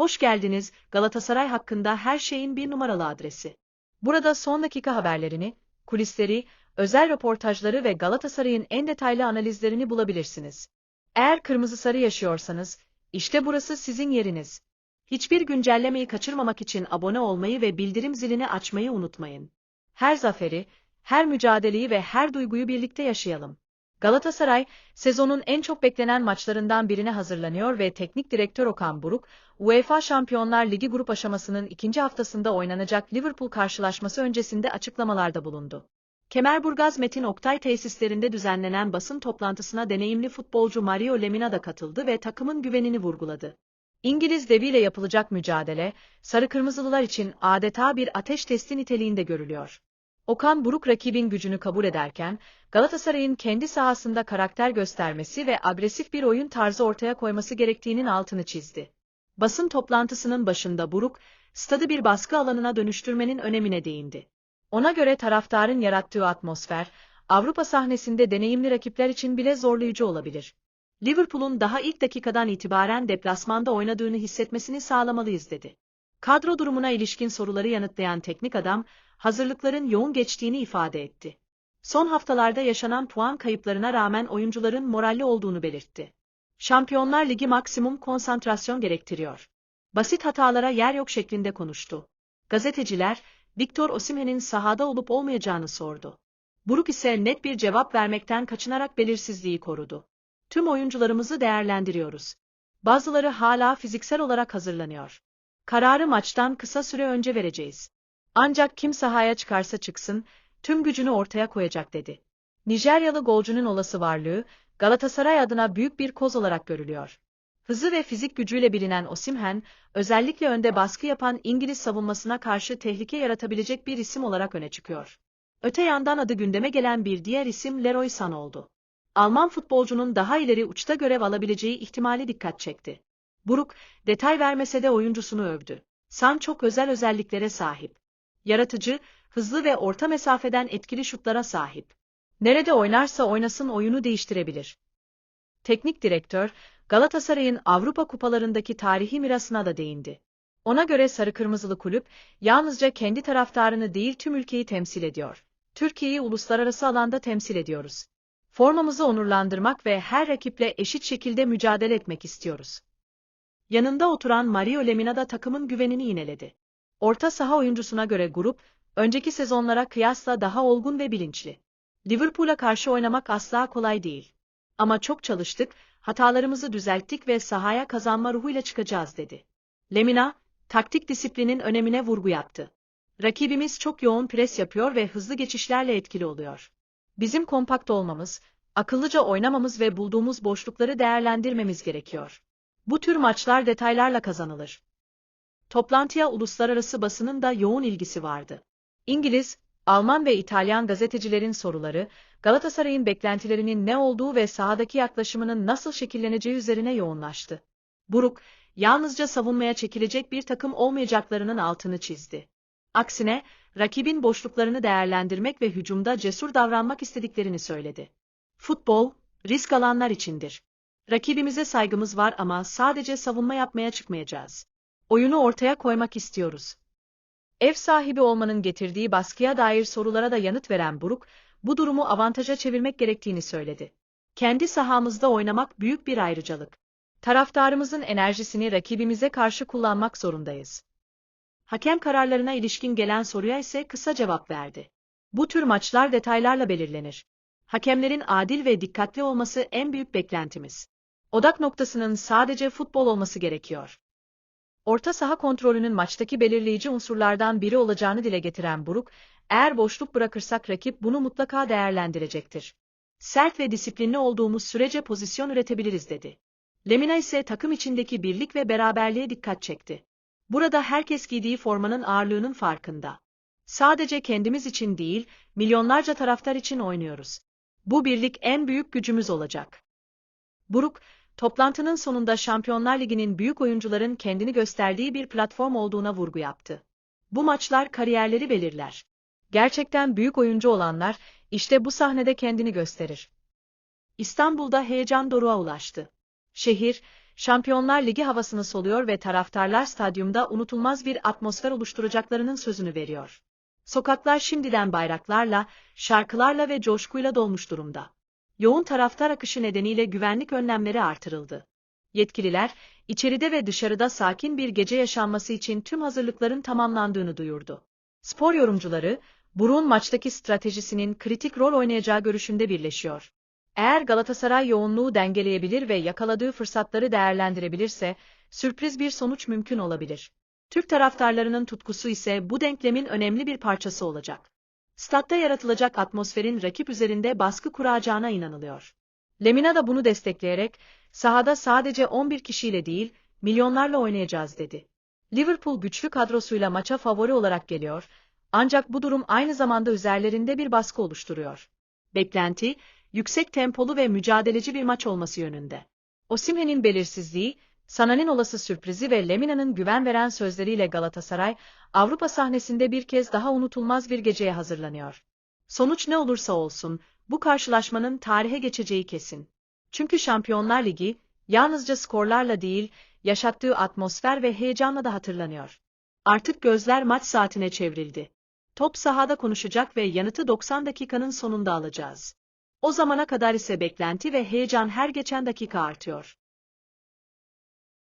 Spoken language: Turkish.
Hoş geldiniz, Galatasaray hakkında her şeyin bir numaralı adresi. Burada son dakika haberlerini, kulisleri, özel röportajları ve Galatasaray'ın en detaylı analizlerini bulabilirsiniz. Eğer kırmızı sarı yaşıyorsanız, işte burası sizin yeriniz. Hiçbir güncellemeyi kaçırmamak için abone olmayı ve bildirim zilini açmayı unutmayın. Her zaferi, her mücadeleyi ve her duyguyu birlikte yaşayalım. Galatasaray, sezonun en çok beklenen maçlarından birine hazırlanıyor ve teknik direktör Okan Buruk, UEFA Şampiyonlar Ligi grup aşamasının ikinci haftasında oynanacak Liverpool karşılaşması öncesinde açıklamalarda bulundu. Kemerburgaz Metin Oktay tesislerinde düzenlenen basın toplantısına deneyimli futbolcu Mario Lemina da katıldı ve takımın güvenini vurguladı. İngiliz deviyle yapılacak mücadele, sarı kırmızılılar için adeta bir ateş testi niteliğinde görülüyor. Okan Buruk rakibin gücünü kabul ederken, Galatasaray'ın kendi sahasında karakter göstermesi ve agresif bir oyun tarzı ortaya koyması gerektiğinin altını çizdi. Basın toplantısının başında Buruk, stadı bir baskı alanına dönüştürmenin önemine değindi. Ona göre taraftarın yarattığı atmosfer, Avrupa sahnesinde deneyimli rakipler için bile zorlayıcı olabilir. Liverpool'un daha ilk dakikadan itibaren deplasmanda oynadığını hissetmesini sağlamalıyız dedi. Kadro durumuna ilişkin soruları yanıtlayan teknik adam, hazırlıkların yoğun geçtiğini ifade etti. Son haftalarda yaşanan puan kayıplarına rağmen oyuncuların moralli olduğunu belirtti. Şampiyonlar Ligi maksimum konsantrasyon gerektiriyor. Basit hatalara yer yok şeklinde konuştu. Gazeteciler, Victor Osimhen'in sahada olup olmayacağını sordu. Buruk ise net bir cevap vermekten kaçınarak belirsizliği korudu. Tüm oyuncularımızı değerlendiriyoruz. Bazıları hala fiziksel olarak hazırlanıyor. Kararı maçtan kısa süre önce vereceğiz. Ancak kim sahaya çıkarsa çıksın, tüm gücünü ortaya koyacak dedi. Nijeryalı golcünün olası varlığı, Galatasaray adına büyük bir koz olarak görülüyor. Hızı ve fizik gücüyle bilinen Osimhen, özellikle önde baskı yapan İngiliz savunmasına karşı tehlike yaratabilecek bir isim olarak öne çıkıyor. Öte yandan adı gündeme gelen bir diğer isim Leroy San oldu. Alman futbolcunun daha ileri uçta görev alabileceği ihtimali dikkat çekti. Buruk, detay vermese de oyuncusunu övdü. San çok özel özelliklere sahip. Yaratıcı, hızlı ve orta mesafeden etkili şutlara sahip. Nerede oynarsa oynasın oyunu değiştirebilir. Teknik direktör, Galatasaray'ın Avrupa kupalarındaki tarihi mirasına da değindi. Ona göre sarı kırmızılı kulüp, yalnızca kendi taraftarını değil tüm ülkeyi temsil ediyor. Türkiye'yi uluslararası alanda temsil ediyoruz. Formamızı onurlandırmak ve her rakiple eşit şekilde mücadele etmek istiyoruz. Yanında oturan Mario Lemina da takımın güvenini yineledi. Orta saha oyuncusuna göre grup, önceki sezonlara kıyasla daha olgun ve bilinçli. Liverpool'a karşı oynamak asla kolay değil. Ama çok çalıştık, hatalarımızı düzelttik ve sahaya kazanma ruhuyla çıkacağız dedi. Lemina, taktik disiplinin önemine vurgu yaptı. Rakibimiz çok yoğun pres yapıyor ve hızlı geçişlerle etkili oluyor. Bizim kompakt olmamız, akıllıca oynamamız ve bulduğumuz boşlukları değerlendirmemiz gerekiyor. Bu tür maçlar detaylarla kazanılır. Toplantıya uluslararası basının da yoğun ilgisi vardı. İngiliz, Alman ve İtalyan gazetecilerin soruları, Galatasaray'ın beklentilerinin ne olduğu ve sahadaki yaklaşımının nasıl şekilleneceği üzerine yoğunlaştı. Buruk, yalnızca savunmaya çekilecek bir takım olmayacaklarının altını çizdi. Aksine, rakibin boşluklarını değerlendirmek ve hücumda cesur davranmak istediklerini söyledi. Futbol, risk alanlar içindir. Rakibimize saygımız var ama sadece savunma yapmaya çıkmayacağız. Oyunu ortaya koymak istiyoruz. Ev sahibi olmanın getirdiği baskıya dair sorulara da yanıt veren Buruk, bu durumu avantaja çevirmek gerektiğini söyledi. Kendi sahamızda oynamak büyük bir ayrıcalık. Taraftarımızın enerjisini rakibimize karşı kullanmak zorundayız. Hakem kararlarına ilişkin gelen soruya ise kısa cevap verdi. Bu tür maçlar detaylarla belirlenir. Hakemlerin adil ve dikkatli olması en büyük beklentimiz. Odak noktasının sadece futbol olması gerekiyor. Orta saha kontrolünün maçtaki belirleyici unsurlardan biri olacağını dile getiren Buruk, eğer boşluk bırakırsak rakip bunu mutlaka değerlendirecektir. Sert ve disiplinli olduğumuz sürece pozisyon üretebiliriz dedi. Lemina ise takım içindeki birlik ve beraberliğe dikkat çekti. Burada herkes giydiği formanın ağırlığının farkında. Sadece kendimiz için değil, milyonlarca taraftar için oynuyoruz. Bu birlik en büyük gücümüz olacak. Buruk, toplantının sonunda Şampiyonlar Ligi'nin büyük oyuncuların kendini gösterdiği bir platform olduğuna vurgu yaptı. Bu maçlar kariyerleri belirler. Gerçekten büyük oyuncu olanlar, işte bu sahnede kendini gösterir. İstanbul'da heyecan doruğa ulaştı. Şehir, Şampiyonlar Ligi havasını soluyor ve taraftarlar stadyumda unutulmaz bir atmosfer oluşturacaklarının sözünü veriyor. Sokaklar şimdiden bayraklarla, şarkılarla ve coşkuyla dolmuş durumda. Yoğun taraftar akışı nedeniyle güvenlik önlemleri artırıldı. Yetkililer, içeride ve dışarıda sakin bir gece yaşanması için tüm hazırlıkların tamamlandığını duyurdu. Spor yorumcuları, Burun maçtaki stratejisinin kritik rol oynayacağı görüşünde birleşiyor. Eğer Galatasaray yoğunluğu dengeleyebilir ve yakaladığı fırsatları değerlendirebilirse, sürpriz bir sonuç mümkün olabilir. Türk taraftarlarının tutkusu ise bu denklemin önemli bir parçası olacak. Statta yaratılacak atmosferin rakip üzerinde baskı kuracağına inanılıyor. Lemina da bunu destekleyerek, sahada sadece 11 kişiyle değil, milyonlarla oynayacağız dedi. Liverpool güçlü kadrosuyla maça favori olarak geliyor, ancak bu durum aynı zamanda üzerlerinde bir baskı oluşturuyor. Beklenti, yüksek tempolu ve mücadeleci bir maç olması yönünde. Osimhen'in belirsizliği, Sana'nın olası sürprizi ve Lemina'nın güven veren sözleriyle Galatasaray, Avrupa sahnesinde bir kez daha unutulmaz bir geceye hazırlanıyor. Sonuç ne olursa olsun, bu karşılaşmanın tarihe geçeceği kesin. Çünkü Şampiyonlar Ligi, yalnızca skorlarla değil, yaşattığı atmosfer ve heyecanla da hatırlanıyor. Artık gözler maç saatine çevrildi. Top sahada konuşacak ve yanıtı 90 dakikanın sonunda alacağız. O zamana kadar ise beklenti ve heyecan her geçen dakika artıyor.